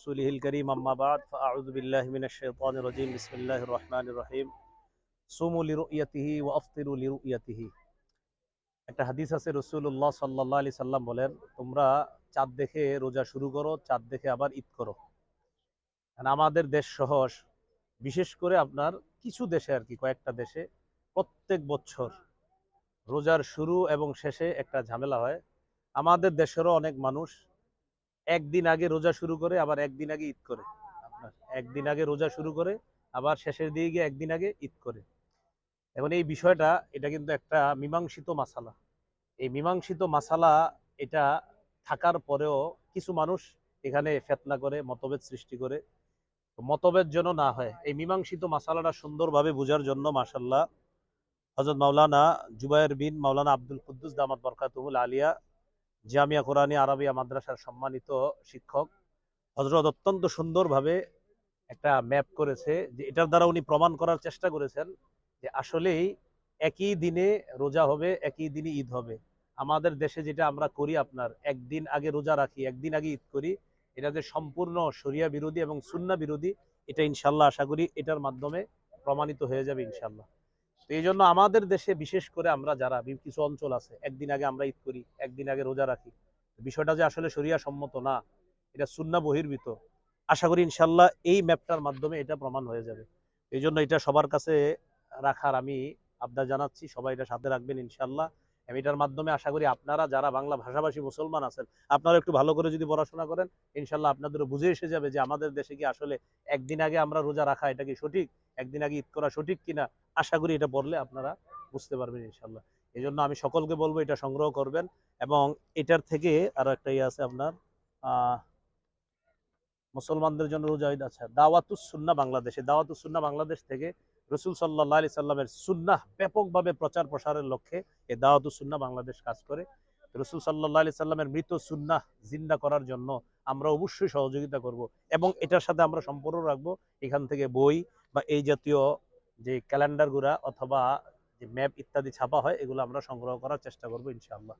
رسوله الكريم أما بعد فأعوذ بالله من الشيطان الرجيم بسم الله الرحمن الرحيم صوموا لرؤيته وأفطروا لرؤيته একটা হাদিস আছে রসুল্লাহ সাল্লাহ আলি সাল্লাম বলেন তোমরা চাঁদ দেখে রোজা শুরু করো চাঁদ দেখে আবার ঈদ করো আর আমাদের দেশ সহ বিশেষ করে আপনার কিছু দেশে আর কি কয়েকটা দেশে প্রত্যেক বছর রোজার শুরু এবং শেষে একটা ঝামেলা হয় আমাদের দেশেরও অনেক মানুষ একদিন আগে রোজা শুরু করে, আবার একদিন আগে ঈদ করে। একদিন আগে রোজা শুরু করে, আবার শেষের দিকে গিয়ে একদিন আগে ঈদ করে। এখন এই বিষয়টা, এটা কিন্তু একটা মীমাংসিত মাসালা। এই মীমাংসিত মাসালা, এটা থাকার পরেও কিছু মানুষ এখানে ফেতনা করে, মতভেদ সৃষ্টি করে। মতভেদ যেন না হয়, এই মীমাংসিত মাসালাটা সুন্দরভাবে বোঝার জন্য মাসাল্লাহ হজরত মাওলানা জুবায়ের বিন মাওলানা আব্দুল কুদ্দুস দামাত বরকাতুল আলিয়া জামিয়া কোরআনী আরবিয়া মাদ্রাসার সম্মানিত শিক্ষক। হজরত অত্যন্ত সুন্দরভাবে একটা ম্যাপ করেছে যে এটার দ্বারা উনি প্রমাণ করার চেষ্টা করেছেন যে আসলেই একই দিনে রোজা হবে, একই দিনে ঈদ হবে। আমাদের দেশে যেটা আমরা করি আপনার, একদিন আগে রোজা রাখি, একদিন আগে ঈদ করি, এটা যে সম্পূর্ণ শরিয়া বিরোধী এবং সুন্না বিরোধী, এটা ইনশাল্লাহ আশা করি এটার মাধ্যমে প্রমাণিত হয়ে যাবে ইনশাল্লাহ। এই জন্য আমাদের দেশে বিশেষ করে আমরা যারা কিছু অঞ্চল আছে, একদিন আগে আমরা ঈদ করি, একদিন আগে রোজা রাখি। বিষয়টা যে আসলে সরিয়া সম্মত না, এটা সুন্না বহির্ভূত। আশা করি ইনশাল্লাহ এই ম্যাপটার মাধ্যমে এটা প্রমাণ হয়ে যাবে। এই জন্য এটা সবার কাছে রাখার আমি আবদার জানাচ্ছি, সবাই এটা সাথে রাখবেন ইনশাল্লাহ এবং এটার মাধ্যমে আশা করি আপনারা যারা বাংলা ভাষাভাষী মুসলমান আছেন, আপনারা একটু ভালো করে যদি পড়াশোনা করেন, ইনশাল্লাহ আপনাদেরও বুঝে এসে যাবে যে আমাদের দেশে কি আসলে একদিন আগে আমরা রোজা রাখা এটা কি সঠিক, একদিন আগে ঈদ করা সঠিক কিনা, আশা করি এটা পড়লে আপনারা বুঝতে পারবেন ইনশাল্লাহ। এই জন্য আমি সকলকে বলব এটা সংগ্রহ করবেন এবং এটার থেকে আরও একটা ইয়ে আছে আপনার মুসলমানদের জন্য রোজা আছে, দাওয়াতুস সুন্না বাংলাদেশে, দাওয়াতুস সুন্না বাংলাদেশ থেকে রসুল সাল্লাহ আলি সাল্লামের সুন্নাহ ব্যাপকভাবে প্রচার প্রসারের লক্ষ্যে এই দাওয়াতুস সুন্না বাংলাদেশ কাজ করে। রসুল সাল্লাহ আলি সাল্লামের মৃত সুন্নাহ জিন্দা করার জন্য আমরা অবশ্যই সহযোগিতা করব এবং এটার সাথে আমরা সম্পর্ক রাখব। এখান থেকে বই বা এই জাতীয় যে ক্যালেন্ডারগুলা অথবা যে ম্যাপ ইত্যাদি ছাপা হয়, এগুলো আমরা সংগ্রহ করার চেষ্টা করব ইনশাআল্লাহ।